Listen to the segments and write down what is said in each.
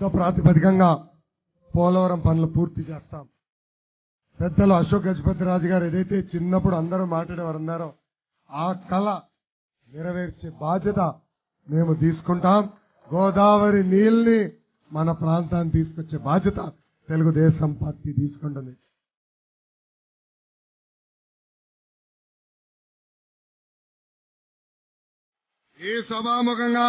యుద్ధ ప్రాతిపదికంగా పోలవరం పనులు పూర్తి చేస్తాం. పెద్దలు అశోక్ గజపతి రాజు గారు ఏదైతే చిన్నప్పుడు అందరూ మాట్లాడేవారు అన్నారో ఆ కళ నెరవేర్చే బాధ్యత మేము తీసుకుంటాం. గోదావరి నీళ్ళని మన ప్రాంతాన్ని తీసుకొచ్చే బాధ్యత తెలుగుదేశం పార్టీ తీసుకుంటుంది. ఈ సభాముఖంగా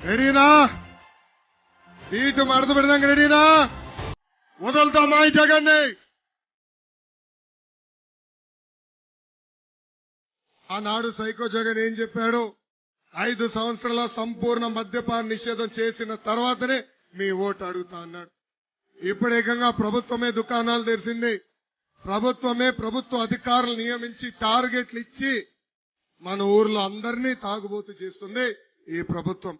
రెడీనా? సీటు మడత పెడదాం రెడీనా? వదులుతామా ఈ జగన్ని. ఆనాడు సైకో జగన్ ఏం చెప్పాడు? ఐదు సంవత్సరాల సంపూర్ణ మద్యపాన నిషేధం చేసిన తర్వాతనే మీ ఓటు అడుగుతా అన్నాడు. ఇప్పుడు ఏకంగా ప్రభుత్వమే దుకాణాలు తెరిసింది ప్రభుత్వమే ప్రభుత్వ అధికారులు నియమించి టార్గెట్లు ఇచ్చి మన ఊర్లో అందరినీ తాగుబోతు చేస్తుంది ఈ ప్రభుత్వం.